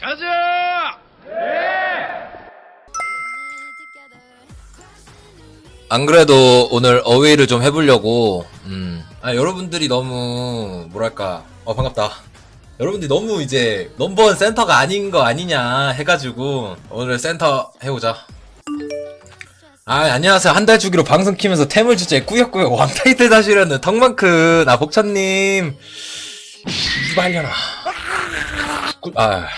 가자! 안 그래도 오늘 어웨이를 좀 해보려고, 음. 아, 여러분들이 너무, 뭐랄까, 어, 반갑다. 여러분들이 너무 이제, 넘버원 센터가 아닌 거 아니냐 해가지고, 오늘 센터 해보자. 아, 안녕하세요. 한 달 주기로 방송 키면서 템을 주제에 꾸역꾸역 왕타이틀 다시려는 턱만큰, 아, 복찬님. 이발려나. 아.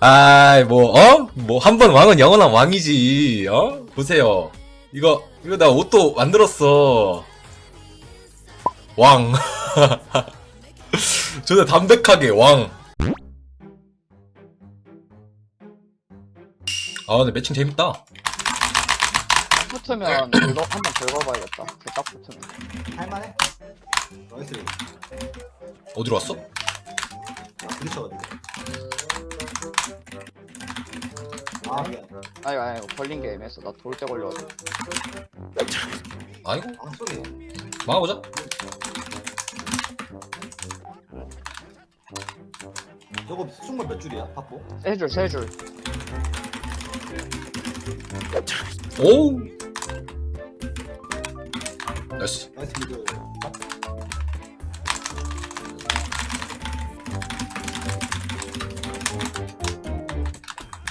아이, 뭐, 어? 뭐, 한 번 왕은 영원한 왕이지, 어? 보세요. 이거, 이거 나 옷도 만들었어. 왕. 저는 담백하게 왕. 아, 근데 매칭 재밌다. 붙으면 긁어 한번 긁어봐야겠다. 그딱 붙으면. 할만해? 나이스 어디로 왔어? 부딪혀가지고 아 아니 이거 걸린 게 애매했어. 나 돌 때 걸려가지고. 아이고, 아 쏘네 막아보자. 저거 수중물 몇 줄이야 파포? 세 줄, 세 줄. 오! 나이스. 나이스 미드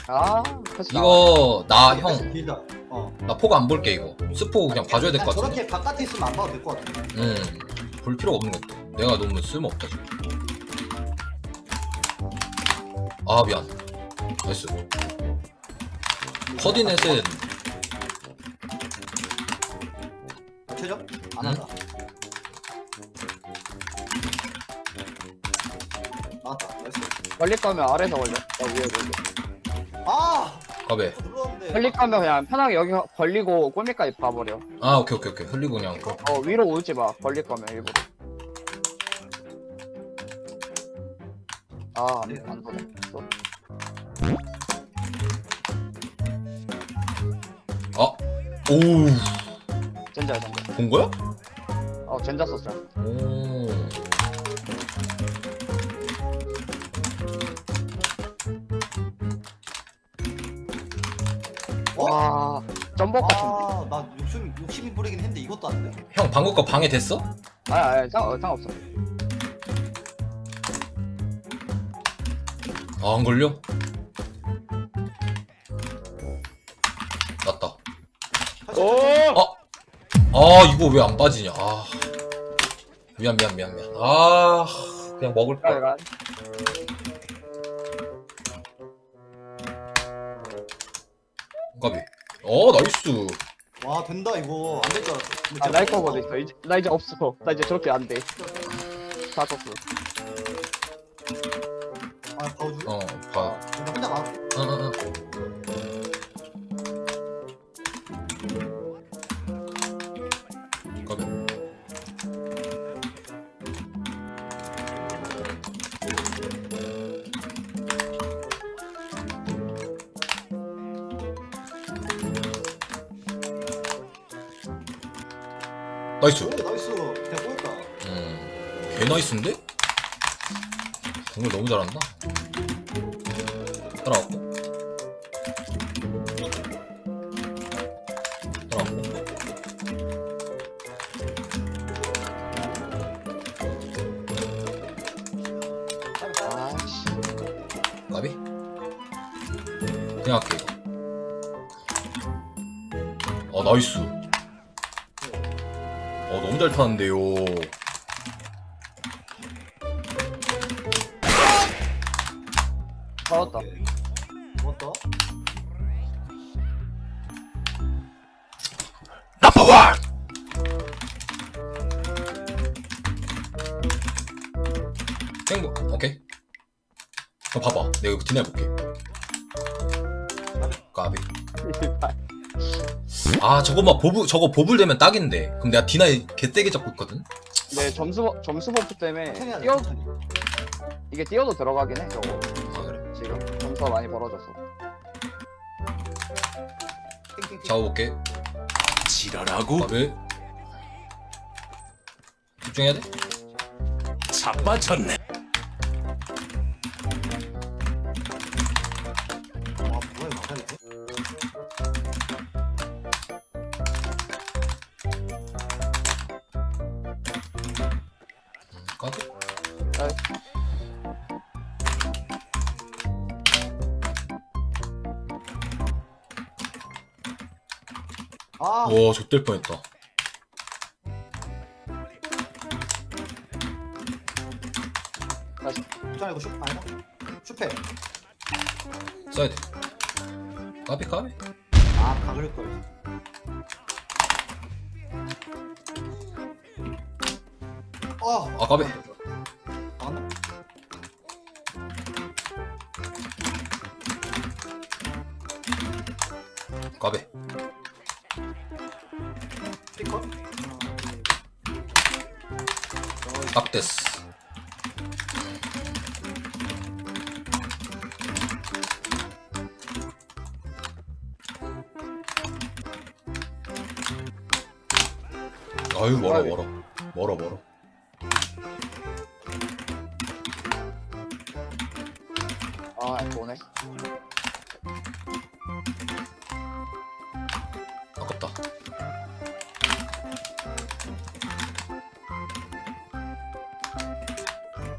아. 이거, 나, 형, 길다 어나 포가 안 볼게, 이거. 스포 그냥 봐줘야 될 것 같은데. 저렇게 바깥에 있으면 안 봐도 될 것 같은데 음, 볼 필요가 없는 것 같아. 내가 너무 쓸모없다, 지금. 아, 미안. 나이스. 커디넷은, 아 최저? 안 응? 한다 나왔다 나이스 걸릴 거면 아래서 걸려. 나 위에 걸려. 아 가베. 거면 그냥 편하게 여기 걸리고 골밑까지 봐버려. 아, 오케이, 오케이, 오케이. 흘리고 그냥. 그- 어, 위로 오지 마. 걸릴 거면 일부러. 아, 안, 안 도네. 또. 아, 오우. 젠자야, 젠자. 본 거야? 어, 젠자 썼어. 오. 와, 점복 같은데. 아나 욕심 욕심이 부리긴 했는데 이것도 안 돼 형, 방금 거 방해 됐어? 아니, 아니, 상, 어, 상관없어. 아, 안 걸려? 맞다. 오! 아, 이거 왜 안 빠지냐. 아. 미안, 미안, 미안, 미안. 아, 그냥 먹을 가, 걸. 가. 까비. 어, 나이스. 와 된다 이거 안될줄 알았어 근데 아, 날 거거든 있어. 이제, 나 이제 없어. 나 이제 저렇게 안 돼. 다 썼어. 아 봐줘 어, 봐. 나이스. 오 나이스 그냥 꼬였다 음, 개 나이스인데? 정말 너무 잘한다. 따라왔고. 따라왔고. 아씨. 까비? 그냥 할게, 이거. 어, 나이스. 어, 너무 잘 타는데요. 살았다. 뭐다 넘버 원! 행복, 오케이. 어, 봐봐. 내가 이거 디나 해볼게. 까비. 아, 저거 막 보부, 저거 보불 되면 딱인데. 그럼 내가 디나 개세게 잡고 있거든? 네, 점수, 점수 버프 때문에 뛰어, 이게 뛰어도 들어가긴 해, 저거. 아, 그래. 지금. 점수가 많이 벌어졌어. 땡땡땡 잡아볼게. 지랄하고 까비. 집중해야 돼? 자빠졌네. 까비? 아, 와, 좆될 뻔했다. 괜찮아 이거 슈 아니다. 슈페. 써야 돼. 까비, 까비? 아, 박을 걸. 아, 아, 까비. 안. 까비. 스피커? 깍됐어. 아유, 멀어. 멀어. 멀어, 멀어. 오네 아깝다.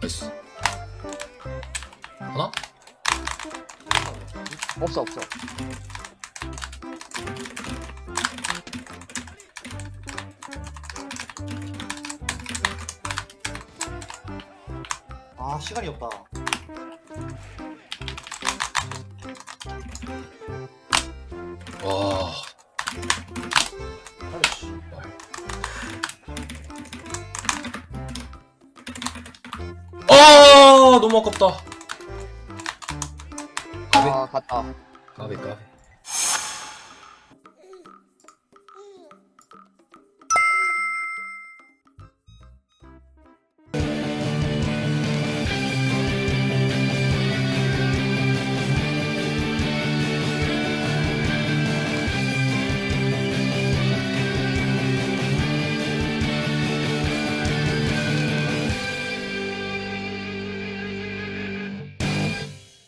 나이스. 하나? 없어 없어 아, 시간이 없다. 너무 아깝다. 아 갔다 까비, 까비.